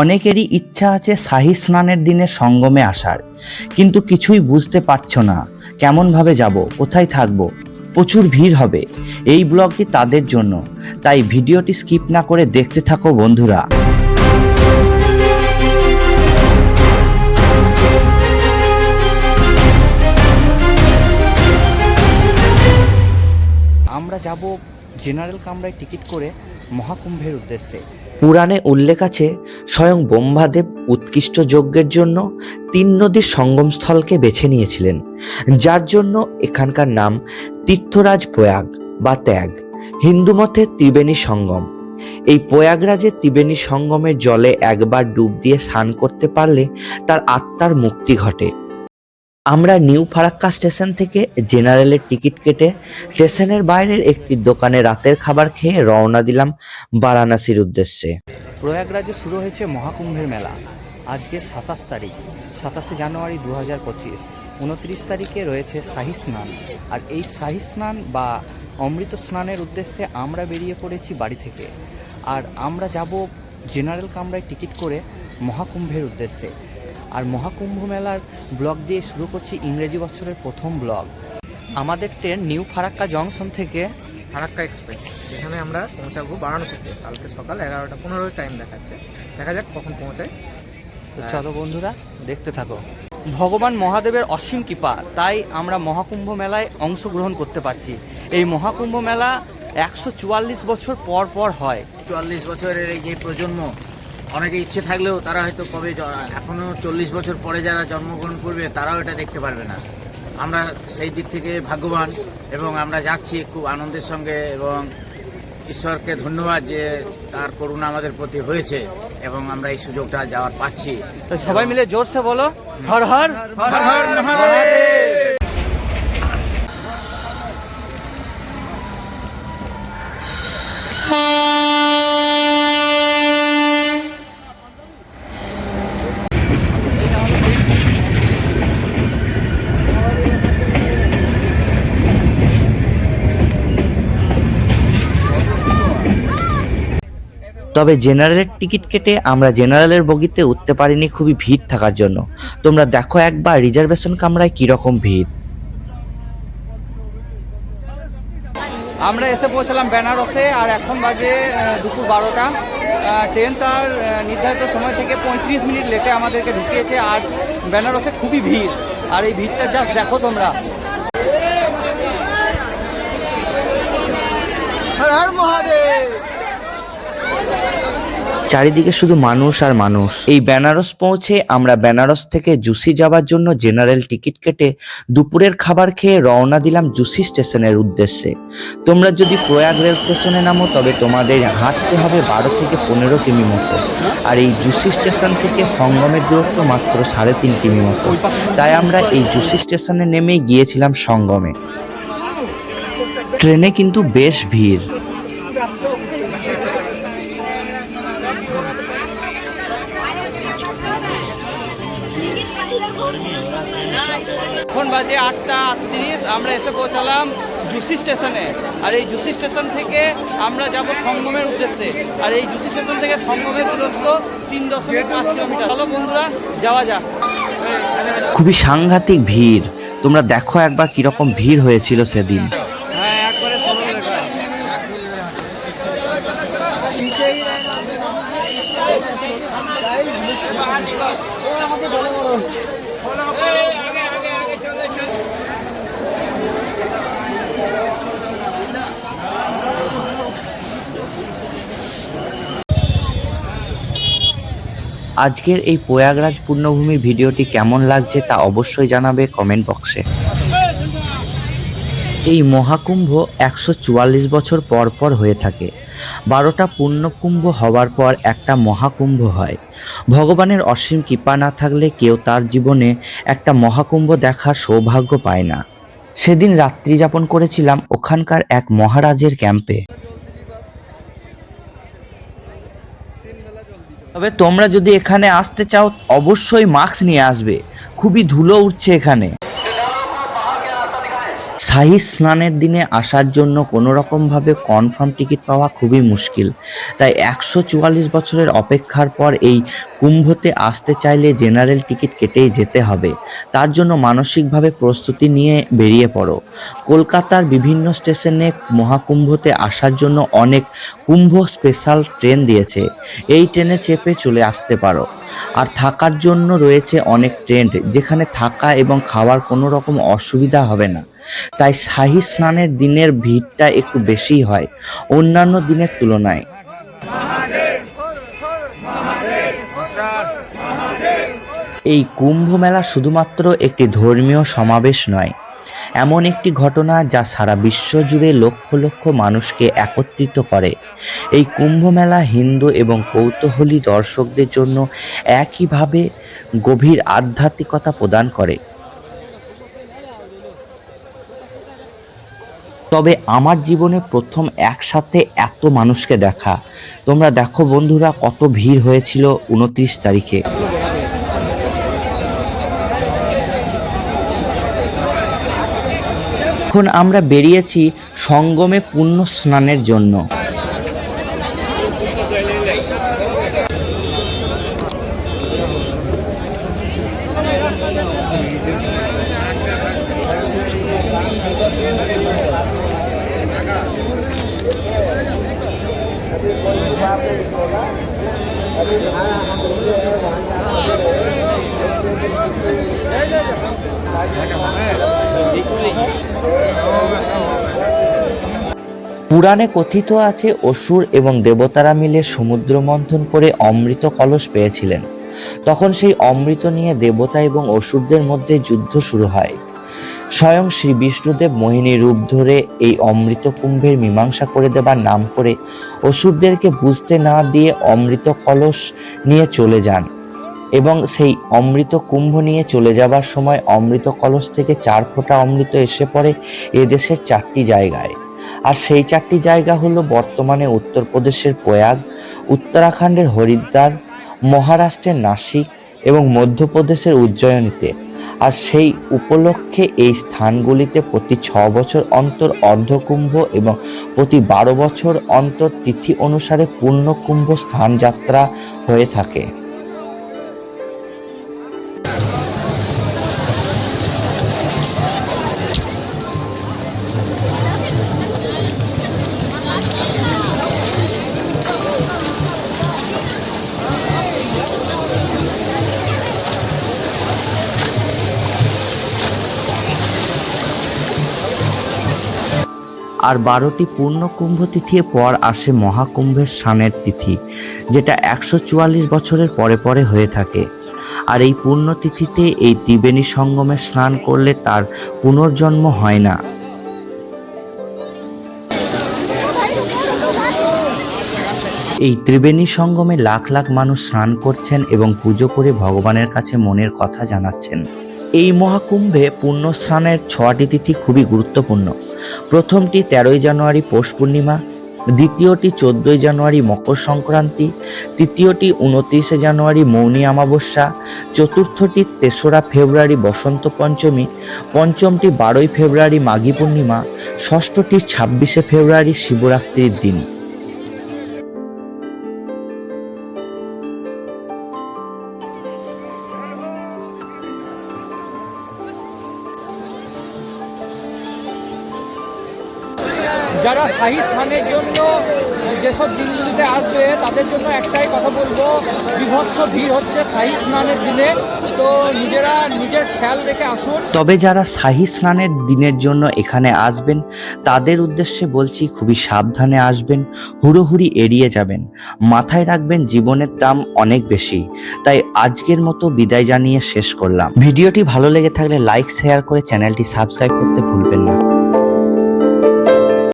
অনেকেরই ইচ্ছা আছে শাহী স্নানের দিনে সঙ্গমে আসার। কিন্তু কিছুই বুঝতে পারছ না, কেমনভাবে যাব, কোথায় থাকব, প্রচুর ভিড় হবে। এই ব্লগটি তাদের জন্য, তাই ভিডিওটি স্কিপ না করে দেখতে থাকো বন্ধুরা। আমরা যাব জেনারেল কামরায় টিকিট করে মহাকুম্ভের উদ্দেশ্যে। পুরাণে উল্লেখ আছে, স্বয়ং ব্রহ্মাদেব উৎকৃষ্ট যজ্ঞের জন্য তিন নদীর সঙ্গমস্থলকে বেছে নিয়েছিলেন, যার জন্য এখানকার নাম তীর্থরাজ প্রয়াগ বা ত্যাগ, হিন্দু মতে ত্রিবেণী সঙ্গম। এই প্রয়াগরাজে ত্রিবেণী সঙ্গমের জলে একবার ডুব দিয়ে স্নান করতে পারলে তার আত্মার মুক্তি ঘটে। আমরা নিউ ফারাক্কা স্টেশন থেকে জেনারেলের টিকিট কেটে স্টেশনের বাইরের একটি দোকানে রাতের খাবার খেয়ে রওনা দিলাম বারাণসীর উদ্দেশ্যে। প্রয়াগরাজে শুরু হয়েছে মহাকুম্ভের মেলা। আজকে সাতাশ তারিখ, সাতাশে জানুয়ারি দু হাজার পঁচিশ। উনত্রিশ তারিখে রয়েছে শাহী স্নান। আর এই শাহী স্নান বা অমৃত স্নানের উদ্দেশ্যে আমরা বেরিয়ে পড়েছি বাড়ি থেকে। আর আমরা যাব জেনারেল কামরায় টিকিট করে মহাকুম্ভের উদ্দেশ্যে। আর মহাকুম্ভ মেলার ব্লগ দিয়ে শুরু করছি ইংরেজি বছরের প্রথম ব্লগ। আমাদের ট্রেন নিউ ফারাক্কা জংশন থেকে ফারাক্কা এক্সপ্রেস যেখানে আমরা পৌঁছাবো বারাণসীতে। কালকে সকাল এগারোটা পনেরো টাইম দেখাচ্ছে। দেখা যাক কখন পৌঁছায়। তো চলো বন্ধুরা দেখতে থাকো। ভগবান মহাদেবের অসীম কৃপা তাই আমরা মহাকুম্ভ মেলায় অংশগ্রহণ করতে পারছি। এই মহাকুম্ভ মেলা একশো চুয়াল্লিশ বছর পর পর হয়। চুয়াল্লিশ বছরের এই যে প্রজন্ম অনেকে ইচ্ছে থাকলেও তারা হয়তো কবে এখনও চল্লিশ বছর পরে যারা জন্মগ্রহণ করবে তারাও এটা দেখতে পারবে না। আমরা সেই দিক থেকে ভাগ্যবান এবং আমরা যাচ্ছি খুব আনন্দের সঙ্গে এবং ঈশ্বরকে ধন্যবাদ যে তার করুণা আমাদের প্রতি হয়েছে এবং আমরা এই সুযোগটা যাওয়ার পাচ্ছি। সবাই মিলে জোরসে বলো হর হর তবে জেনারেলের টিকিট কেটে আমরা জেনারেলের বগিতে উঠতে পারিনি খুবই ভিড় থাকার জন্য। তোমরা দেখো একবার রিজার্ভেশন কামরায় কীরকম ভিড়। আমরা এসে পৌঁছলাম বেনারসে আর এখন বাজে দুপুর বারোটা। ট্রেন তার নির্ধারিত সময় থেকে পঁয়ত্রিশ মিনিট লেটে আমাদেরকে ঢুকিয়েছে আর বেনারসে খুবই ভিড়। আর এই ভিড়টা জাস্ট দেখো তোমরা। চারিদিকে শুধু মানুষ আর মানুষ। এই বেনারস পৌঁছে আমরা বেনারস থেকে জুসি যাওয়ার জন্য জেনারেল টিকিট কেটে দুপুরের খাবার খেয়ে রওনা দিলাম জুসি স্টেশনের উদ্দেশ্যে। তোমরা যদি প্রয়াগ রেল স্টেশনে নামো, তবে তোমাদের হাঁটতে হবে বারো থেকে পনেরো কিমি মতো। আর এই জুসি স্টেশন থেকে সঙ্গমের দূরত্ব মাত্র সাড়ে তিন কিমি মতো। তাই আমরা এই জুসি স্টেশনে নেমেই গিয়েছিলাম সঙ্গমে। ট্রেনে কিন্তু বেশ ভিড়। এখন বাজে আটটা আটত্রিশ আমরা এসে পৌঁছালাম জুসি স্টেশনে। আর এই জুসি স্টেশন থেকে আমরা যাব সঙ্গমের উদ্দেশ্যে। আর এই জুসি স্টেশন থেকে সঙ্গমের দূরত্ব তিন দশমিক পাঁচ কিলোমিটার। চলো বন্ধুরা, যাওয়া যাক। খুবই সাংঘাতিক ভিড়। তোমরা দেখো একবার কীরকম ভিড় হয়েছিল সেদিন। আজকের এই প্রয়াগরাজ পূর্ণভূমির ভিডিওটি কেমন লাগছে তা অবশ্যই জানাবে কমেন্ট বক্সে। এই মহাকুম্ভ একশো চুয়াল্লিশ বছর পর পর হয়ে থাকে। বারোটা পূর্ণকুম্ভ হওয়ার পর একটা মহাকুম্ভ হয়। ভগবানের অসীম কৃপা না থাকলে কেউ তার জীবনে একটা মহাকুম্ভ দেখার সৌভাগ্য পায় না। সেদিন রাত্রি যাপন করেছিলাম ওখানকার এক মহারাজের ক্যাম্পে। তবে তোমরা যদি এখানে আসতে চাও অবশ্যই মাস্ক নিয়ে আসবে। খুবই ধুলো উঠছে এখানে। শাহী স্নানের দিনে আসার জন্য কোনো রকমভাবে কনফার্ম টিকিট পাওয়া খুবই মুশকিল। তাই একশো চুয়াল্লিশ বছরের অপেক্ষার পর এই কুম্ভতে আসতে চাইলে জেনারেল টিকিট কেটেই যেতে হবে। তার জন্য মানসিকভাবে প্রস্তুতি নিয়ে বেরিয়ে পড়ো। কলকাতার বিভিন্ন স্টেশনে মহাকুম্ভতে আসার জন্য অনেক কুম্ভ স্পেশাল ট্রেন দিয়েছে। এই ট্রেনে চেপে চলে আসতে পারো। আর থাকার জন্য রয়েছে অনেক ট্রেন্ড যেখানে থাকা এবং খাওয়ার কোনো রকম অসুবিধা হবে না। তাই শাহী স্নানের দিনের ভিড়টা একটু বেশিই হয়, অন্যান্য দিনের তুলনায়। এই কুম্ভ মেলা শুধুমাত্র একটি ধর্মীয় সমাবেশ নয়, এমন একটি ঘটনা যা সারা বিশ্ব জুড়ে লক্ষ লক্ষ মানুষকে একত্রিত করে। এই কুম্ভ মেলা হিন্দু এবং কৌতূহলী দর্শকদের জন্য একইভাবে গভীর আধ্যাত্মিকতা প্রদান করে। তবে আমার জীবনে প্রথম একসাথে এত মানুষকে দেখা। তোমরা দেখো বন্ধুরা কত ভিড় হয়েছিল উনত্রিশ তারিখে। এখন আমরা বেরিয়েছি সঙ্গমে পুণ্য স্নানের জন্য। পুরাণে কথিত আছে, অসুর এবং দেবতারা মিলে সমুদ্র মন্থন করে অমৃত কলস পেয়েছিলেন। তখন সেই অমৃত নিয়ে দেবতা এবং অসুরদের মধ্যে যুদ্ধ শুরু হয়। স্বয়ং শ্রী বিষ্ণুদেব মোহিনী রূপ ধরে এই অমৃত কুম্ভের মীমাংসা করে দেবার নাম করে অসুরদেরকে বুঝতে না দিয়ে অমৃত কলস নিয়ে চলে যান এবং সেই অমৃত কুম্ভ নিয়ে চলে যাবার সময় অমৃত কলস থেকে চার ফোঁটা অমৃত এসে পড়ে এদেশের চারটি জায়গায়। আর সেই চারটি জায়গা হলো বর্তমানে উত্তরপ্রদেশের প্রয়াগ, উত্তরাখণ্ডের হরিদ্বার, মহারাষ্ট্রের নাসিক এবং মধ্যপ্রদেশের উজ্জয়িনীতে। আর সেই উপলক্ষে এই স্থানগুলিতে প্রতি ছ বছর অন্তর অর্ধকুম্ভ এবং প্রতি বারো বছর অন্তর তিথি অনুসারে পূর্ণকুম্ভ স্থান যাত্রা হয়ে থাকে। আর বারোটি পূর্ণ কুম্ভ তিথির পর আসে মহাকুম্ভের স্নানের তিথি, যেটা একশো চুয়াল্লিশ বছরের পরে পরে হয়ে থাকে। আর এই পূর্ণ তিথিতে এই ত্রিবেণী সঙ্গমে স্নান করলে তার পুনর্জন্ম হয় না। এই ত্রিবেণী সঙ্গমে লাখ লাখ মানুষ স্নান করছেন এবং পুজো করে ভগবানের কাছে মনের কথা জানাচ্ছেন। এই মহাকুম্ভে পুণ্য স্নানের ছয়টি তিথি খুবই গুরুত্বপূর্ণ। প্রথমটি তেরোই জানুয়ারি পৌষ পূর্ণিমা, দ্বিতীয়টি চোদ্দই জানুয়ারি মকর সংক্রান্তি, তৃতীয়টি উনত্রিশে জানুয়ারি মৌনী অমাবস্যা, চতুর্থটি তেসরা ফেব্রুয়ারি বসন্ত পঞ্চমী, পঞ্চমটি বারোই ফেব্রুয়ারি মাঘী পূর্ণিমা, ষষ্ঠটি ছাব্বিশে ফেব্রুয়ারি শিবরাত্রির দিন। যারা শাহী স্নানের জন্য যেসব দিনগুলিতে আসবে, তাদের জন্য একটাই কথা বলব, বিভৎস ভিড় হচ্ছে শাহী স্নানের দিনে। তো নিজেরা নিজের খেয়াল রেখে আসুন। তবে যারা শাহী স্নানের দিনের জন্য এখানে আসবেন, তাদের উদ্দেশ্যে বলছি খুবই সাবধানে আসবেন, হুড়োহুড়ি এড়িয়ে যাবেন। মাথায় রাখবেন জীবনের দাম অনেক বেশি। তাই আজকের মতো বিদায় জানিয়ে শেষ করলাম। ভিডিওটি ভালো লেগে থাকলে লাইক, শেয়ার করে চ্যানেলটি সাবস্ক্রাইব করতে ভুলবেন না।